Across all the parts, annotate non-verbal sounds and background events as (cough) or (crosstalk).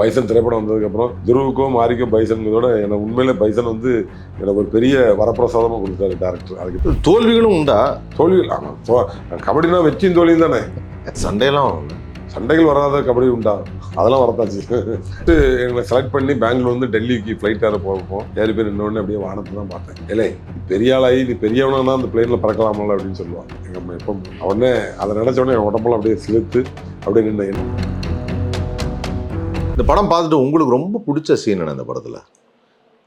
Bison திரைப்படம் வந்ததுக்கப்புறம் துருவுக்கும் மாரிக்கும் பைசன்கிறதோட எனக்கு உண்மையிலே பைசன் வந்து எனக்கு ஒரு பெரிய வரப்பிரசாதமாக கொடுத்தாரு டேரக்டர் அதுக்கு தோல்விகளும் உண்டா? தோல்விகள் ஆமாம் கபடினா வெற்றியும் தோல்வியும் தானே? சண்டையெல்லாம். சண்டைகள் வராத கபடி உண்டா? அதெல்லாம் வரத்தாச்சு. எங்களை செலக்ட் பண்ணி பெங்களூர் வந்து டெல்லிக்கு ஃப்ளைட் ஏற போகிறப்போம் ஏறி பேர் இன்னொன்று அப்படியே வானத்தை தான் பார்த்தேன். இல்லை பெரிய ஆளாகி நீ பெரியவனா அந்த பிளேனில் பறக்கலாமல்ல அப்படின்னு சொல்லுவான் எங்கள் அம்மா எப்போ உடனே அதை நினச்ச உடனே என் உடம்பெல்லாம் அப்படியே சிலுத்து அப்படியே நின்று இந்த படம் பார்த்துட்டு உங்களுக்கு ரொம்ப பிடிச்ச சீன் என்ன படத்தில் படத்துல?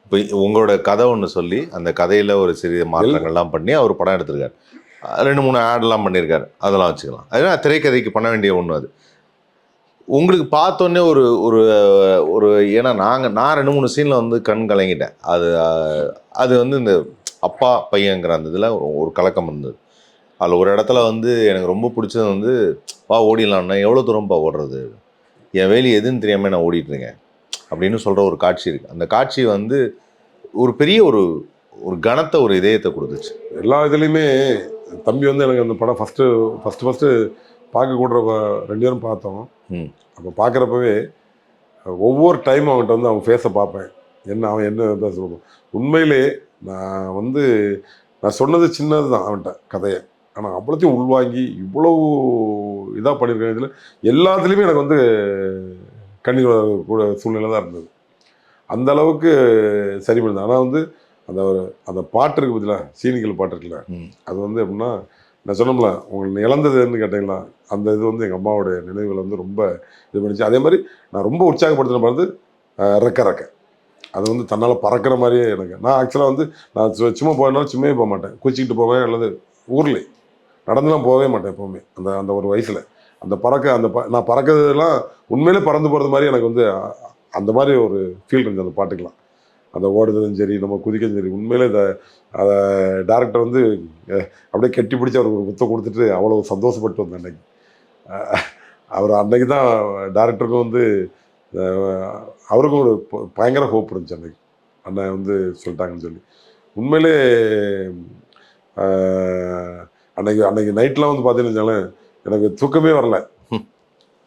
இப்போ உங்களோட கதை ஒன்று சொல்லி அந்த கதையில் ஒரு சிறிய மாற்றங்கள்லாம் பண்ணி அவர் படம் எடுத்திருக்காரு. ரெண்டு மூணு ஆட்லாம் பண்ணியிருக்காரு. அதெல்லாம் வச்சுக்கலாம். அதனால் திரைக்கதைக்கு பண்ண வேண்டிய ஒன்று அது. உங்களுக்கு பார்த்தோன்னே ஒரு ஒரு ஒரு ஏன்னா நாங்கள் நான் ரெண்டு மூணு சீனில் வந்து கண் கலங்கிட்டேன். அது அது வந்து இந்த அப்பா பையங்கிற அந்த இதில் ஒரு கலக்கம் இருந்தது. அதில் ஒரு இடத்துல வந்து எனக்கு ரொம்ப பிடிச்சது வந்து வா ஓடிடலாம்னா எவ்வளோ தூரம்ப்பா ஓடுறது? என் வேலி எதுன்னு தெரியாமல் நான் ஓடிட்டு இருக்கேன் அப்படின்னு சொல்கிற ஒரு காட்சி இருக்குது அந்த காட்சி வந்து ஒரு பெரிய ஒரு ஒரு கனத்தை ஒரு இதயத்தை கொடுத்துச்சு. எல்லா இதுலேயுமே தம்பி வந்து எனக்கு அந்த படம் ஃபஸ்ட்டு ஃபஸ்ட்டு ஃபஸ்ட்டு பார்க்க கூட ரெண்டு பேரும் பார்த்தோம். அப்போ பார்க்குறப்பவே ஒவ்வொரு டைம் அவன்கிட்ட வந்து அவன் ஃபேஸை பார்ப்பேன். என்ன அவன் என்ன பேச உண்மையிலே நான் வந்து நான் சொன்னது சின்னது தான் அவன்கிட்ட கதையை. ஆனால் அவ்வளோத்தையும் உள்வாங்கி இவ்வளவு இதாக பண்ணியிருக்கேன் இதில் எல்லாத்துலேயுமே எனக்கு வந்து கண்ணீர் கூட சூழ்நிலை தான் இருந்தது. அந்த அளவுக்கு சரி பண்ணுது ஆனால் வந்து அந்த ஒரு அந்த பாட்டு இருக்கு பார்த்தீங்களா சீனிக்கல் பாட்டு இருக்குல்ல. அது வந்து எப்படின்னா நான் சொன்னோம்ல உங்களுக்கு இழந்ததுன்னு கேட்டீங்களா? அந்த இது வந்து எங்கள் அம்மாவோட நினைவுகளை வந்து ரொம்ப இது பண்ணிச்சு. அதே மாதிரி நான் ரொம்ப உற்சாகப்படுத்தின பார்த்து ரெக்க ரெக்க. அது வந்து தன்னால் பறக்கிற மாதிரியே எனக்கு. நான் ஆக்சுவலாக வந்து நான் சும்மா போனாலும் சும்மே போக மாட்டேன். குச்சிக்கிட்டு போவேன் அல்லது ஊரில். நடந்துலாம் போகவே மாட்டேன் எப்போவுமே. அந்த அந்த ஒரு வயசில். அந்த பறக்க அந்த ப நான் பறக்கிறதுலாம் உண்மையிலே பறந்து போகிறது மாதிரி எனக்கு வந்து அந்த மாதிரி ஒரு ஃபீல் இருந்துச்சு அந்த பாட்டுக்கெலாம் அந்த ஓடுறதும் சரி நம்ம குதிக்கிறதும் சரி உண்மையிலே இந்த அதை டேரக்டர் வந்து அப்படியே கெட்டி பிடிச்சி அவருக்கு ஒரு முத்தம் கொடுத்துட்டு அவ்வளோ சந்தோஷப்பட்டு வந்தேன் அன்னைக்கு. அவர் அன்னைக்கு தான் டேரக்டருக்கும் வந்து அவருக்கும் ஒரு பயங்கர ஹோப் இருந்துச்சு அன்னைக்கு. அண்ணன் வந்து சொல்லிட்டாங்கன்னு சொல்லி. உண்மையிலே அன்னைக்கு அன்னைக்கு நைட்லாம் வந்து பார்த்தீங்கன்னு எனக்கு தூக்கமே வரல.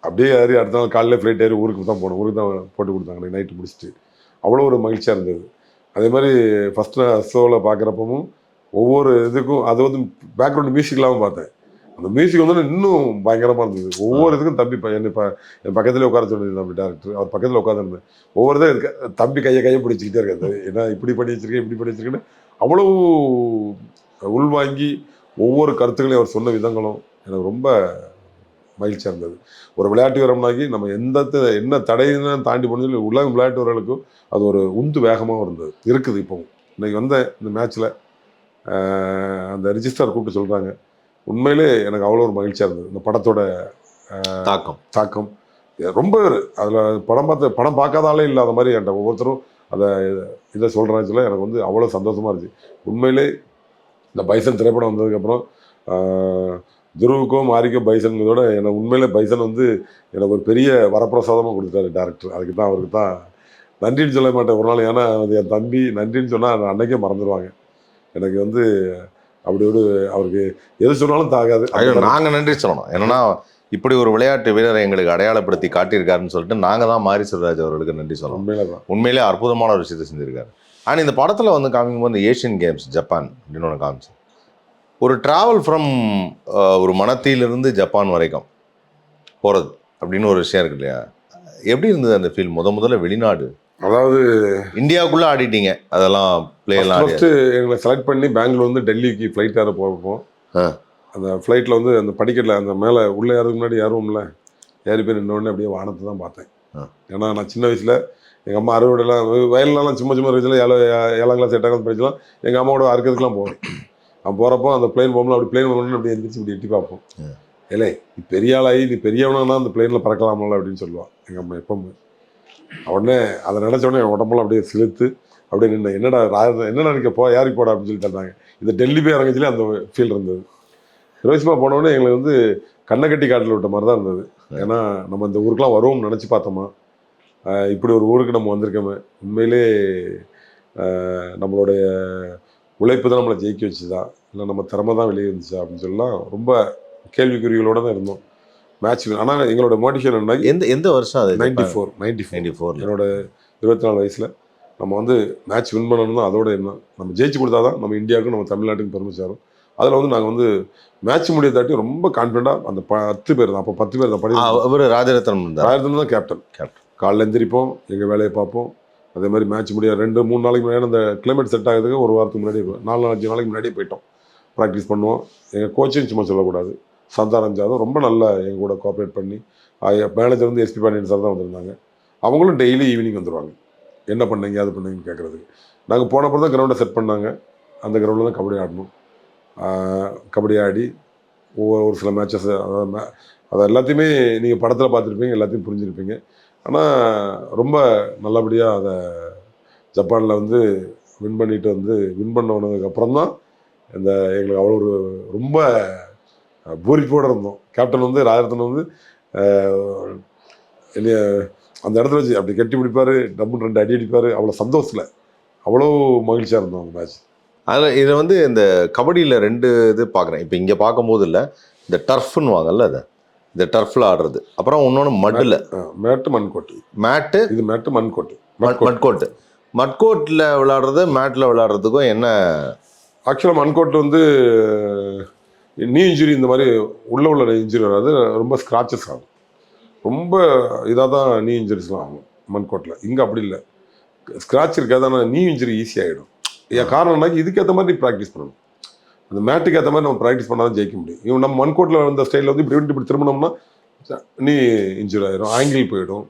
அப்படியே ஏறி அடுத்த நாள் காலையில ஃப்ளைட் ஏறி ஊருக்கு தான் போனோம். ஊருக்கு தான் போட்டு கொடுத்தாங்க. அன்றைக்கி நைட்டு முடிச்சுட்டு. அவ்வளோ ஒரு மகிழ்ச்சியாக இருந்தது. அதே மாதிரி ஃபஸ்ட்டு ஷோவில் பார்க்குறப்பவும் ஒவ்வொரு இதுக்கும் அது வந்து பேக்ரவுண்ட் மியூசிக்லாம் பார்த்தேன். அந்த மியூசிக் வந்து இன்னும் பயங்கரமாக இருந்தது. ஒவ்வொரு இதுக்கும் தம்பி ப- என்னை ப என் பக்கத்தில் உட்கார சொன்னது நம்ம டேரக்டர் அவர் பக்கத்தில் உட்காந்துருந்தேன் ஒவ்வொரு இதாக இருக்க தம்பி கையை கையை பிடிச்சிக்கிட்டே இருக்காது ஏன்னா இப்படி பண்ணி வச்சிருக்கேன் இப்படி பண்ணி வச்சிருக்கேன்னு அவ்வளோ உள்வாங்கி ஒவ்வொரு கருத்துக்களையும் அவர் சொன்ன விதங்களும் எனக்கு ரொம்ப மகிழ்ச்சியாக இருந்தது. ஒரு விளையாட்டு வீரம்னாக்கி நம்ம எந்த த- என்ன தடையின தாண்டி போனது உலக விளையாட்டு வீரர்களுக்கும் அது ஒரு உந்து வேகமாக இருந்தது. இருக்குது இப்போவும். இன்னைக்கு வந்த இந்த மேட்ச்சில் அந்த ரிஜிஸ்டர் கூப்பிட்டு சொல்கிறாங்க உண்மையிலே எனக்கு அவ்வளோ ஒரு மகிழ்ச்சியாக இருந்தது. இந்த படத்தோட தாக்கம். தாக்கம். ரொம்ப அதில் படம் பார்த்த படம் பார்க்காதாலே இல்லாத மாதிரி என்கிட்ட ஒவ்வொருத்தரும் அதை இதை சொல்கிறாச்சுல எனக்கு வந்து அவ்வளோ சந்தோஷமாக இருந்துச்சு. உண்மையிலே இந்த பைசன் திரைப்படம் வந்ததுக்கப்புறம் ஆஹ், துருவுக்கும் மாரிக்கும் பைசன்கிறதோட எனக்கு உண்மையிலே பைசன் வந்து எனக்கு ஒரு பெரிய வரப்பிரசாதமாக கொடுத்தாரு டேரக்டர் அதுக்கு தான் அவருக்கு தான் நன்றின்னு சொல்ல மாட்டேன். ஒரு நாள் ஏன்னா அது என் தம்பி நன்றின்னு சொன்னால் அன்னைக்கே மறந்துடுவாங்க எனக்கு வந்து அப்படி ஒரு அவருக்கு எது சொன்னாலும் தாகாது. நாங்கள் நன்றி சொல்லணும். என்னன்னா இப்படி ஒரு விளையாட்டு வீரரை எங்களுக்கு அடையாளப்படுத்தி காட்டியிருக்காருன்னு சொல்லிட்டு நாங்கள் தான் மாரி சிவராஜ் அவர்களுக்கு நன்றி சொல்லணும். உண்மையிலே அற்புதமான ஒரு விஷயத்தை செஞ்சிருக்காரு. ஆனால் இந்த படத்தில் வந்து காமிக்கும்போது இந்த ஏஷியன் கேம்ஸ் ஜப்பான் அப்படின்னு ஒன்று காமிச்சு. ஒரு டிராவல் ஃப்ரம் ஒரு மனத்திலிருந்து ஜப்பான் வரைக்கும் போகிறது அப்படின்னு ஒரு விஷயம் இருக்கு இல்லையா? எப்படி இருந்தது அந்த ஃபீல் முத முதல்ல வெளிநாடு. அதாவது இந்தியாவுக்குள்ளே ஆடிட்டீங்க. அதெல்லாம் பிளே எல்லாம் ஆடி ஃபர்ஸ்ட் எங்களை செலக்ட் பண்ணி பெங்களூர் வந்து டெல்லிக்கு ஃப்ளைட் ஏற போகிறப்போம். அந்த ஃப்ளைட்டில் வந்து அந்த படிக்கட்டில் அந்த மேலே உள்ளே ஏறதுக்கு முன்னாடி ஏறுவோம்ல. ஏறி போய் நின்னோடனே அப்படியே வானத்தை தான் பார்த்தேன். ஏன்னா நான் சின்ன வயசில் எங்கள் அம்மா அறுவடைலாம் வயல்லலாம் சும்மா சும்மா வயசில் ஏழு ஏழாம் கிளாஸ் எட்டாம் கிளாஸ் படிச்சலாம் எங்கள் அம்மாவோட அறுக்கிறதுக்குலாம் போவேன். நான் போகிறப்போ அந்த பிளேன் போகும்போது அப்படி பிளேன் போகணும்னு அப்படி எந்திரிச்சு இப்படி எட்டி பார்ப்போம். இல்லை நீ பெரிய ஆளாகி நீ பெரியவனா அந்த பிளேனில் பறக்கலாமல அப்படின்னு சொல்லுவான் எங்கள் அம்மா எப்பவுமே. உடனே அதை நினச்ச உடனே என் உடம்பெல்லாம் அப்படியே சிலுத்து அப்படியே நின்று என்னடா என்னடா நினைக்க போ யாருக்கு போடா அப்படின்னு சொல்லி தந்தாங்க. இந்த டெல்லி போய் இறங்கச்சிலே அந்த ஃபீல் இருந்தது. ரோஹித்மா போனோடனே எங்களுக்கு வந்து கண்ணை கட்டி காட்டில் விட்ட மாதிரி தான் இருந்தது ஏன்னா நம்ம இந்த ஊருக்குலாம் வருவோம்னு நினச்சி பார்த்தோமா இப்படி ஒரு ஊருக்கு நம்ம வந்திருக்கோமே. உண்மையிலே நம்மளுடைய உழைப்பு தான் நம்மளை ஜெயிக்க வச்சுதா இல்லை நம்ம திறமை தான் வெளியே இருந்துச்சா அப்படின்னு சொல்லலாம். ரொம்ப கேள்விக்குறிகளோட தான் இருந்தோம். மேட்ச் ஆனால் எங்களோட மோட்டிவேஷன் என்ன எந்த எந்த வருஷம் அது? Ninety four ninety four ninety ஃபோர்ல என்னோட இருபத்தி நாலு வயசில் நம்ம வந்து மேட்ச் வின் பண்ணணும் அதோட என்ன நம்ம ஜெயிச்சு கொடுத்தா தான் நம்ம இந்தியாவுக்கும் நம்ம தமிழ்நாட்டுக்கும் பெருமை சேரும். அதில் வந்து நாங்கள் வந்து மேட்ச் முடிய தாட்டி ரொம்ப கான்ஃபிடண்ட்டாக அந்த பத்து பேர் தான். அப்போ பத்து பேர் தான் படி அவர் ராஜரத்னம் ஆயிரத்துல தான் கேப்டன் Captain. காலைல எந்திரிப்போம் எங்கள் வேலையை பார்ப்போம். அதே மாதிரி மேட்ச் முடிய ரெண்டு மூணு நாளைக்கு முன்னாடி அந்த கிளைமேட் செட் ஆகிறதுக்கு ஒரு வாரத்துக்கு முன்னாடி நாலு அஞ்சு நாளைக்கு முன்னாடியே போயிட்டோம். ப்ராக்டிஸ் பண்ணுவோம். எங்கள் கோச்சிங் சும்மா சொல்லக்கூடாது. சந்தானம் ஜாதவ் ரொம்ப நல்லா எங்கள் கூட கோஆப்ரேட் பண்ணி மேனேஜர் வந்து எஸ்பி பாண்டியன் சார் தான் வந்திருந்தாங்க. அவங்களும் டெய்லி ஈவினிங் வந்துடுவாங்க என்ன பண்ணீங்க அது பண்ணீங்கன்னு கேட்குறதுக்கு நாங்கள் போன தான் கிரவுண்டை செட் பண்ணாங்க. அந்த கிரவுண்டில் தான் கபடி ஆடணும். கபடி ஆடி ஒவ்வொரு ஒரு சில மேட்சஸ் அதாவது மே அதை எல்லாத்தையுமே நீங்கள் படத்தில் பார்த்துருப்பீங்க எல்லாத்தையும் புரிஞ்சுருப்பீங்க. ஆனால் ரொம்ப நல்லபடியாக அதை ஜப்பானில் வந்து வின் பண்ணிட்டு வந்து வின் பண்ண அப்புறம் தான் இந்த எங்களுக்கு அவ்வளோ ஒரு ரொம்ப பூரிப்போடு இருந்தோம். கேப்டன் வந்து ராஜரத்னம் வந்து அந்த இடத்துல வச்சு அப்படி கட்டி பிடிப்பார் டம்முன்னு ரெண்டு அடி அடிப்பார் அவ்வளோ சந்தோஷத்தில் அவ்வளோ மகிழ்ச்சியாக இருந்தோம் அந்த மேட்ச் அதில் இதை வந்து இந்த கபடியில் ரெண்டு இது பார்க்குறேன் இப்போ இங்கே பார்க்கும்போது இல்லை இந்த டர்ஃப்னு வாங்கல்ல அதை? இந்த டர்ஃபில் ஆடுறது. அப்புறம் இன்னொன்று மட்டில் மேட்டு மண்கோட்டு. மேட்டு? இது மேட்டு மண்கோட்டு. மட்கோட்டு. மட்கோட்டில் விளையாடுறது மேட்டில் விளையாடுறதுக்கும் என்ன? ஆக்சுவலாக மண்கோட்டில் வந்து நீ இன்ஜுரி இந்த மாதிரி உள்ள உள்ள இன்ஜுரி வராது. ரொம்ப ஸ்க்ராச்சஸ் ஆகும். ரொம்ப இதாக தான் நீ இன்ஜுரிஸ்லாம் ஆகும் மண்கோட்டில். இங்கே அப்படி இல்லை. ஸ்க்ராட்ச் இருக்காது ஆனால் நீ இன்ஜுரி ஈஸியாகிடும் ஏன் காரணம்னா இதுக்கேற்ற மாதிரி நீ ப்ராக்டிஸ் பண்ணணும். அந்த மேட்டுக்கு ஏற்ற மாதிரி நம்ம ப்ராக்டிஸ் பண்ணால் தான் ஜெயிக்க முடியும். இவன் நம்ம மண்கோட்டில் வந்த ஸ்டைலில் வந்து இப்படி இப்படி திரும்பினோம்னா நீ இன்ஜுரி ஆயிரும் ஆங்கிள் போயிடும்.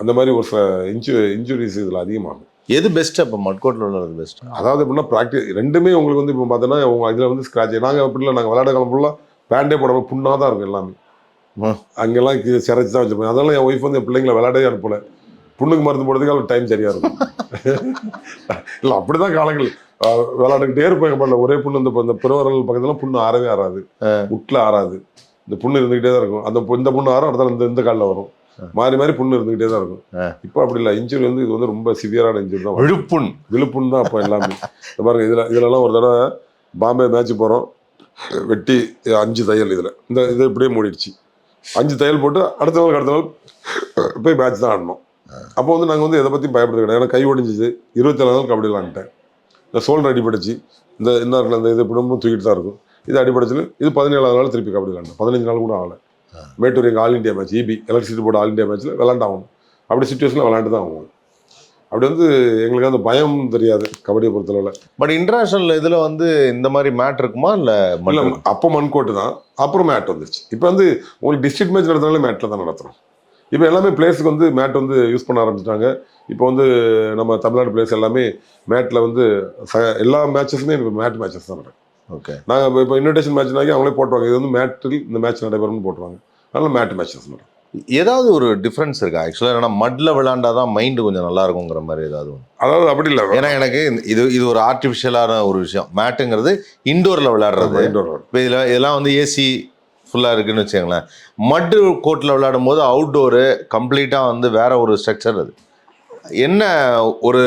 அந்த மாதிரி ஒரு சில இன்ஜு இன்ஜுரிஸ் இதில் அதிகமாகும். எது பெஸ்ட் அப்போ? மட்கோட்டில் விளையாடுறது பெஸ்ட் அதாவது எப்படின்னா ப்ராக்டிஸ் ரெண்டுமே உங்களுக்கு வந்து இப்போ பார்த்தோன்னா உங்க இதில் வந்து ஸ்க்ராட்ச் நாங்கள் அப்படி இல்லை நாங்கள் விளையாட காலம் ஃபுல்லாக பேண்டே போடாமல் புண்ணாக தான் இருக்கும் எல்லாமே. அங்கெல்லாம் சிரைச்சு தான் வச்சுருப்பேன் அதனால என் ஒய்ஃப் வந்து என் பிள்ளைங்களை விளையாடவே அனுப்பல. புண்ணுக்கு மருந்து போடுறதுக்கு அவளுக்கு டைம் சரியாக இருக்கும். (laughs) இல்லை அப்படி தான் காலங்கள். அஹ் விளையாண்டுக்கிட்டே இருப்பாங்க பண்ணல ஒரே புண்ணு இந்த இந்த பிறவரல் பக்கத்துல புண்ணு ஆறவே ஆறாது. முட்டில் ஆறாது. இந்த புண்ணு இருந்துக்கிட்டே தான் இருக்கும். அந்த இந்த புண்ணு ஆறும் அடுத்த இந்த இந்த காலில் வரும். மாறி மாறி புண்ணு இருந்துக்கிட்டே தான் இருக்கும். இப்போ அப்படி இல்லை. இன்ஜுரி வந்து இது வந்து ரொம்ப சிவியரான இன்ஜுரி தான். விழுப்புண். விழுப்புண் தான் அப்போ எல்லாமே. பாருங்க இதில் இதுலலாம் ஒரு தடவை பாம்பே மேட்ச் போகிறோம் வெட்டி அஞ்சு தையல் இதில். இந்த இது இப்படியே மூடிடுச்சு. அஞ்சு தையல் போட்டு அடுத்த நாள் அடுத்த நாள் போய் மேட்ச் தான் ஆடணும். அப்போ வந்து நாங்கள் வந்து எதை பற்றியும் பயப்படுறது கிடையாது ஏன்னா கை ஒடிஞ்சிச்சு இருபத்தேழு நாள் கபடி விளாண்டுட்டேன். இந்த சோல்டர் அடிபட்டுச்சு இந்த என்ன இருக்குல்ல, இந்த இது பிடமும் தூக்கிட்டு தான் இருக்கும். இது அடிபட்டுச்சுன்னு இது பதினேழாவது நாள் திருப்பி கபடி விளாண்டேன் பதினஞ்சு நாள் கூட ஆகலை. மேட்டூர் எங்கள் all India match EB electricity board all India மேட்ச்சில் விளாண்டாகணும் அப்படி சுச்சுவேஷனில் விளாண்டு தான் ஆகணும் அப்படி வந்து எங்களுக்கு அந்த பயம் தெரியாது கபடியை பொறுத்தளவில். பட் இன்டர்நேஷனல் இதில் வந்து இந்த மாதிரி மேட் இருக்குமா இல்லை இல்லை அப்போ மண்கோட்டு தான் அப்புறம் மேட் வந்துருச்சு. இப்போ வந்து உங்களுக்கு டிஸ்ட்ரிக்ட் மேட்ச் நடத்தினாலே மேட்டில் தான் நடத்துகிறோம் இப்போ எல்லாமே பிளேஸுக்கு வந்து மேட் வந்து யூஸ் பண்ண ஆரம்பிச்சிட்டாங்க. இப்போ வந்து நம்ம தமிழ்நாடு பிளேஸ் எல்லாமே மேட்டில் வந்து ச எல்லா மேட்சஸுமே இப்போ மேட் மேட்சஸ் தான் நடக்கும் ஓகே நாங்கள் இப்போ இன்விடேஷன் மேட்ச்னாக்கி அவங்களே போட்டுருவாங்க. இது வந்து மேட்டில் இந்த மேட்ச் நடைபெறும்னு போட்டுருவாங்க. அதனால மேட் மேட்சஸ் நடக்கும். ஏதாவது ஒரு டிஃப்ரென்ஸ் இருக்கா? ஆக்சுவலாக ஏன்னா மட்டில் விளையாண்டாதான் மைண்டு கொஞ்சம் நல்லா இருக்குங்கிற மாதிரி ஏதாவது அதாவது அப்படி இல்லை. ஏன்னா எனக்கு இது இது ஒரு ஆர்டிஃபிஷியலான ஒரு விஷயம். மேட்டுங்கிறது இண்டோரில் விளையாடுறது. இப்போ இதில் இதெல்லாம் வந்து ஏசி ஃபுல்லாக இருக்குன்னு வச்சுக்கோங்களேன். மட்டு கோர்ட்டில் விளையாடும் போது அவுட்டோரு கம்ப்ளீட்டாக வந்து வேற ஒரு ஸ்ட்ரக்சர் அது. என்ன ஒரு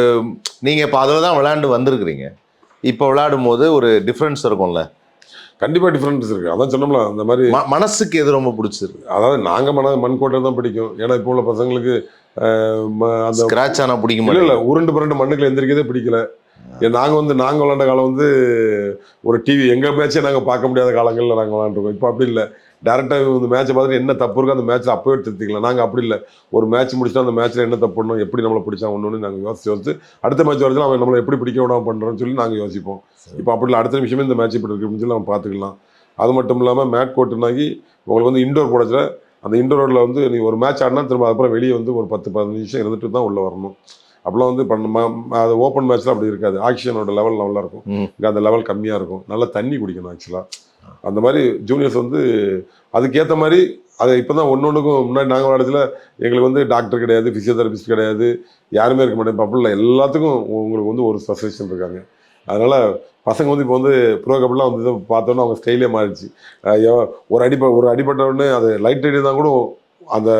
நீங்கள் இப்போ அதில் தான் விளையாண்டு வந்திருக்கிறீங்க. இப்போ விளையாடும் போது ஒரு டிஃப்ரென்ஸ் இருக்கும்ல. கண்டிப்பாக டிஃப்ரென்ஸ் இருக்குது அதான் சொன்னோம்ல அந்த மாதிரி மனசுக்கு எது ரொம்ப பிடிச்சிருக்கு? அதாவது நாங்கள் மன மண்கோட்டை தான் பிடிக்கும். ஏன்னா இப்போ உள்ள பசங்களுக்கு அந்த ஸ்க்ராட்ச் ஆனால் பிடிக்க இல்ல உருண்டு புரண்டு மண்ணுக்குள்ள எந்திரிக்கதே பிடிக்கல. ஏன் நாங்க வந்து நாங்க விளாண்ட காலம் வந்து ஒரு டிவி எங்க மேட்சே நாங்க பார்க்க முடியாத காலங்கள்ல நாங்க விளாண்டுருக்கோம் இப்போ அப்படி இல்ல. டேரக்டா இந்த மேட்சை பார்த்துட்டு என்ன தப்பு இருக்கோ அந்த மேட்ச்ல அப்பவே திருத்திக்கலாம் நாங்க அப்படி இல்ல. ஒரு மேட்ச் முடிச்சுட்டா அந்த மேட்ச்ல என்ன தப்பு பண்ணணும் எப்படி நம்மளை பிடிச்சா ஒன்று நாங்க யோசிச்சு யோசிச்சு அடுத்த மேட்ச் வரதுல அவன் நம்மளை எப்படி பிடிக்க விடாம பண்றோம்னு சொல்லி நாங்க யோசிப்போம். இப்போ அப்படி இல்லை. அடுத்த நிமிஷமே இந்த மேட்ச் இப்படி இருக்கு அப்படின்னு சொல்லி நம்ம பார்த்துக்கலாம். அது மட்டும் இல்லாமல் மேட் கோட்டுனாக்கி உங்களுக்கு வந்து இண்டோர் போடச்சுல அந்த இண்டோரில் வந்து நீ ஒரு மேட்ச் ஆடினா திரும்ப அப்புறம் வெளியே வந்து ஒரு பத்து பதினஞ்சு நிமிஷம் இருந்துட்டு தான் உள்ளே வரணும். அப்போலாம் வந்து பண்ண அது ஓப்பன் மேட்ச்சில் அப்படி இருக்காது. ஆக்ஷனோட லெவல் நல்லா இருக்கும். இங்கே அந்த லெவல் கம்மியாக இருக்கும். நல்லா தண்ணி குடிக்கணும் ஆக்சுவலாக அந்த மாதிரி ஜூனியர்ஸ் வந்து அதுக்கேற்ற மாதிரி அதை இப்போ தான் ஒன்று ஒன்றுக்கும் முன்னாடி நாங்கள் விளையாடத்துல எங்களுக்கு வந்து டாக்டர் கிடையாது ஃபிசியோதெரபிஸ்ட் கிடையாது யாருமே இருக்க மாட்டேன். இப்போ இல்லை. எல்லாத்துக்கும் உங்களுக்கு வந்து ஒரு ஸ்பெஷலிஸ்ட் இருக்காங்க. அதனால் பசங்க வந்து இப்போ வந்து ப்ரோ கபடிலாம் வந்து இதை பார்த்தோன்னே அவங்க ஸ்டைலே மாறிடுச்சு. ஒரு அடிப்ப ஒரு அடிபட்ட உடனே அது லைட் அடி தான் கூட அந்த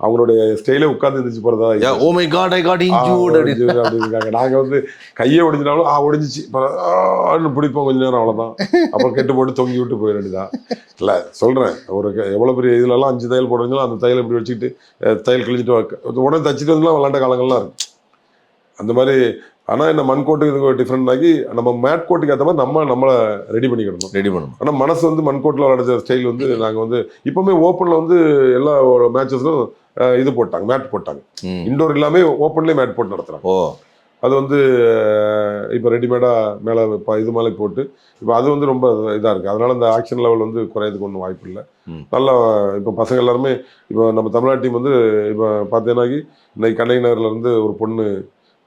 அவங்களுடைய ஸ்டைலே உட்கார்ந்து இருந்துச்சு. போறதா ஓ my god I got injured ஒடிஞ்சு அப்படிங்கிறாங்க நாங்க வந்து கையை ஒடிஞ்சினாலும் ஆ ஒடிஞ்சிச்சு. பிடிப்போம் கொஞ்ச நேரம் அவ்வளவுதான். அப்புறம் கெட்டு போட்டு தொங்கி விட்டு போயிட வேண்டியதான் இல்ல சொல்றேன். ஒரு எவ்வளவு பெரிய இதுல எல்லாம் அஞ்சு தையல் போடுறீங்களோ அந்த தையல் இப்படி வச்சுக்கிட்டு தையல் கிழிச்சிட்டு வா- உடனே தச்சுட்டு வந்து விளாண்ட காலங்கள்லாம் இருக்கு. அந்த மாதிரி ஆனா இந்த மண் கோட்டுக்கு இதுக்கு டிஃப்ரெண்ட் ஆகி நம்ம மேட் கோட்டுக்கு ஏற்ற மாதிரி நம்ம நம்மளை ரெடி பண்ணிக்கிடணும் ரெடி பண்ணணும். ஆனா மனசு வந்து மண் கோட்டில் ஸ்டைல் வந்து நாங்க வந்து இப்பவுமே ஓப்பன்ல வந்து எல்லா மேட்சஸ்லும் இது போட்டாங்க மேட் போட்டாங்க. இண்டோர் எல்லாமே ஓப்பன்லேயே மேட் போட்டு நடத்துறாங்க. ஓ. அது வந்து இப்போ ரெடிமேடாக மேலே இது மேலே போட்டு இப்போ அது வந்து ரொம்ப இதாக இருக்குது அதனால இந்த ஆக்ஷன் லெவல் வந்து குறையதுக்கு ஒன்றும் வாய்ப்பு இல்லை. நல்லா இப்போ பசங்க எல்லாருமே இப்போ நம்ம தமிழ்நாடு டீம் வந்து இப்போ பார்த்தீங்கன்னாக்கி இன்னைக்கு கண்ணகி நகர்ல இருந்து ஒரு பொண்ணு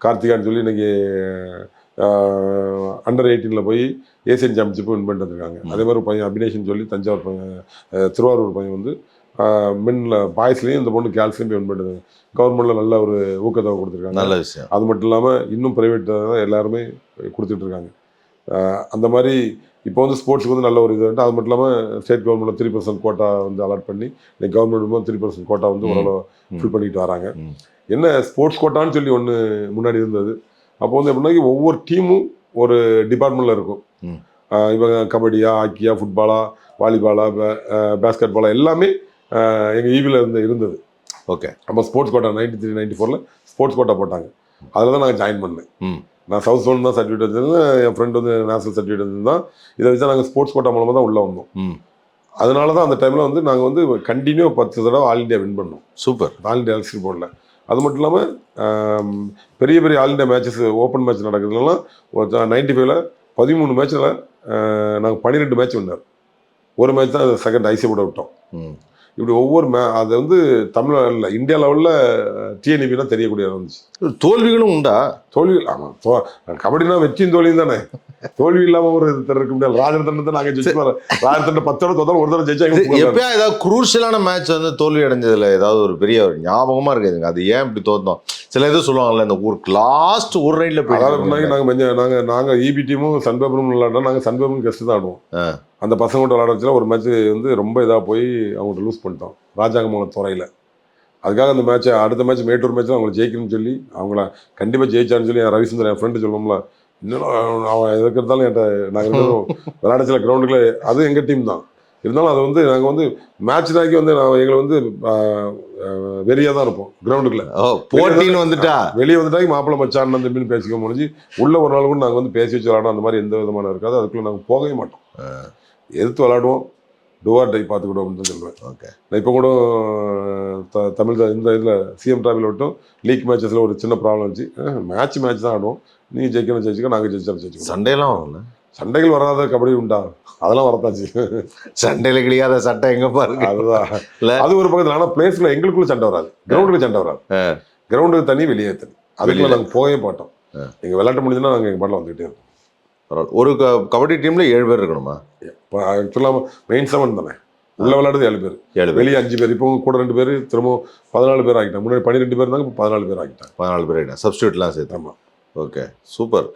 கார்த்திகான்னு சொல்லி இன்னைக்கு அண்டர் எயிட்டீனில் போய் ஏசியன் சாம்பியன்ஷிப் வின் பண்ணிட்டு வந்திருக்காங்க. அதே மாதிரி ஒரு பையன் அபினேஷன் சொல்லி தஞ்சாவூர் பையன் திருவாரூர் பையன் வந்து மென்ல பாய்ஸ்லேயும் இந்த பொண்ணு கேல்ஸ்லையும் வின் பண்ணிட்டு கவர்மெண்ட்டில் நல்ல ஒரு ஊக்கத்தொகை கொடுத்துருக்காங்க. நல்ல விஷயம். அது மட்டும் இல்லாமல் இன்னும் ப்ரைவேட் தான் எல்லாருமே ஆஹ் அந்த மாதிரி இப்போ வந்து ஸ்போர்ட்ஸ்க்கு வந்து நல்ல ஒரு இது அது மட்டும் இல்லாமல் state government three percent quota வந்து அலாட் பண்ணி இன்னைக்கு கவர்மெண்ட் த்ரீ பர்சன்ட் கோட்டா வந்து. ஓரளவு. ஃபில் பண்ணிட்டு வராங்க. என்ன ஸ்போர்ட்ஸ் கோட்டான்னு சொல்லி ஒன்று முன்னாடி இருந்தது அப்போ வந்து எப்படின்னா ஒவ்வொரு டீமும் ஒரு டிபார்ட்மெண்ட்டில் இருக்கும் இவங்க கபடியா ஹாக்கியா ஃபுட்பாலா வாலிபாலா பேஸ்கெட் பாலா எல்லாமே எங்கள் ஈவியில் இருந்து இருந்தது ஓகே அப்போ sports quota ninety three ninety ஃபோரில் ஸ்போர்ட்ஸ் கோட்டா போட்டாங்க அதில் தான் நாங்கள் ஜாயின் பண்ணேன். நான் சவுத் ஜோன் தான் சர்டிஃபிகேட் வச்சிருந்தேன் என் ஃப்ரெண்ட் வந்து நேஷனல் சர்டிஃபிகேட் வச்சிருந்தான் இதை வச்சு நாங்கள் ஸ்போர்ட்ஸ் கோட்டா மூலமாக தான் உள்ளே வந்தோம். அதனால தான் அந்த டைமில் வந்து நாங்கள் வந்து கண்டினியூ பத்து தடவை ஆல் இந்தியா வின் பண்ணோம். சூப்பர். ஆல் இந்தியா எலக்ட்ரிக் போர்டில் அது மட்டும் இல்லாமல் பெரிய பெரிய all India matches open match நடக்கிறதுலாம் ninety ஃபைவ்ல பதிமூணு மேட்ச்சில் நாங்கள் பன்னிரெண்டு மேட்ச் வின்னார். ஒரு மேட்ச் தான் செகண்ட் ஐசி போட விட்டோம். இப்படி ஒவ்வொரு மே அது வந்து தமிழ்நாட்டில் இந்தியா லெவலில் டிஎன்இபினா தெரியக்கூடிய இருந்துச்சு. தோல்விகளும் உண்டா? தோல்வி ஆமாம் கபடினா வெற்றியும் தோல்வியும் தானே? தோல்வி இல்லாமல் ஒரு இது இருக்க முடியாது. ராஜரத்தனத்தை நாங்கள் ஜெயிச்சு ராஜரத்தன் பத்து தடவை தோத்தாலும் ஒரு தடவை ஜெயிச்சாங்க எப்பயா ஏதாவது குரூஷியலான மேட்ச் வந்து தோல்வி அடைஞ்சதுல ஏதாவது ஒரு பெரிய ஒரு ஞாபகமா இருக்குதுங்க அது ஏன் இப்படி தோத்தோம்? சில இது சொல்லுவாங்கல்ல இந்த ஒரு லாஸ்ட் ஒரு ரைட்ல போய் நாங்கள் கொஞ்சம் நாங்கள் நாங்கள் இபி டீமும் சன் பேப்பரும் விளாண்டோம் நாங்கள் சன் பேப்பரும் கெஸ்ட் தான் ஆடுவோம். அந்த பசங்க கூட விளாட ஒரு மேட்ச் வந்து ரொம்ப இதாக போய் அவங்கள்ட்ட லூஸ் பண்ணிட்டோம். ராஜாங்கமங்கலம் துறையில். அதுக்காக அந்த மேட்ச்சை அடுத்த மேட்ச் மேட்டூர் மேட்ச் அவங்களை ஜெயிக்கணும்னு சொல்லி அவங்கள கண்டிப்பாக ஜெயிச்சான்னு சொல்லி என் ரவிசுந்தர் என் ஃப்ரெண்டு சொல்லுவோம்ல இன்னும் அவன் எதுக்கு இருந்தாலும் என்கிட்ட நாங்கள் விளையாட சில கிரவுண்டுக்குள்ள அது எங்கள் டீம் தான். இருந்தாலும் அது வந்து நாங்கள் வந்து மேட்ச் தாக்கி வந்து நான் எங்களை வந்து வெறியாக தான் இருப்போம் கிரவுண்டுக்குள்ள போட்டின்னு வந்துட்டா? வெளியே வந்துட்டாங்க மாப்பிள்ளை மச்சான் தம்பின்னு பேசிக்க முடிஞ்சு உள்ள ஒரு நாள் கூட நாங்கள் வந்து பேசி வச்சு விளாடணும் அந்த மாதிரி எந்த விதமான இருக்காது. அதுக்குள்ள நாங்கள் போகவே மாட்டோம். எதிர்த்து விளாடுவோம் டோஆர் டை பார்த்துக்கிடுவோம் அப்படின்னு தான் சொல்லுவேன் ஓகே. நான் இப்போ கூட த- தமிழ் இந்த இதில் சிஎம் டிராவல் விட்டும் லீக் மேட்சஸில் ஒரு சின்ன ப்ராப்ளம் வச்சு மேட்ச் மேட்ச் தான் ஆடுவோம். நீ ஜெயிக்கணும் ஜெயிச்சுக்கோ நாங்கள் ஜெயிச்சா ஜெயிச்சுக்கோ. சண்டையெல்லாம் வரும்ல சண்டைகள் வராத கபடி உண்டா? அதெல்லாம் வரத்தாச்சு. சண்டையில கிடையாத சட்டை எங்க பாருங்க. அதுதான்? அது ஒரு பக்கத்தில் ஆனால் பிளேஸ்ல எங்களுக்குள்ள சண்டை வராது. கிரவுண்டுக்கு சண்டை வராது. கிரவுண்டுக்கு தனி வெளியே தனி அதுக்குள்ள. நாங்கள் போகவே மாட்டோம். எங்கள் விளையாட்டு முடிஞ்சுன்னா நாங்கள் எங்கள் பாட்டில் வந்துகிட்டே இருப்போம். பரவாயில்ல. ஒரு க- கபடி டீம்ல ஏழு பேர் இருக்கணுமா? இப்போ ஆக்சுவலாக மெயின் செவன் தானே. உள்ள விளையாடுறது ஏழு பேர். ஏழு வெளியே அஞ்சு பேர். இப்போ கூட ரெண்டு பேர் திரும்ப பதினாலு பேர் ஆகிட்டாங்க. முன்னாடி பன்னிரெண்டு பேர் இருந்தாங்க இப்போ பதினாலு பேர் ஆகிட்டாங்க. பதினாலு பேர் சப்ஸ்டியூட்லாம் சேர்த்து. ஆமாம் ஓகே சூப்பர்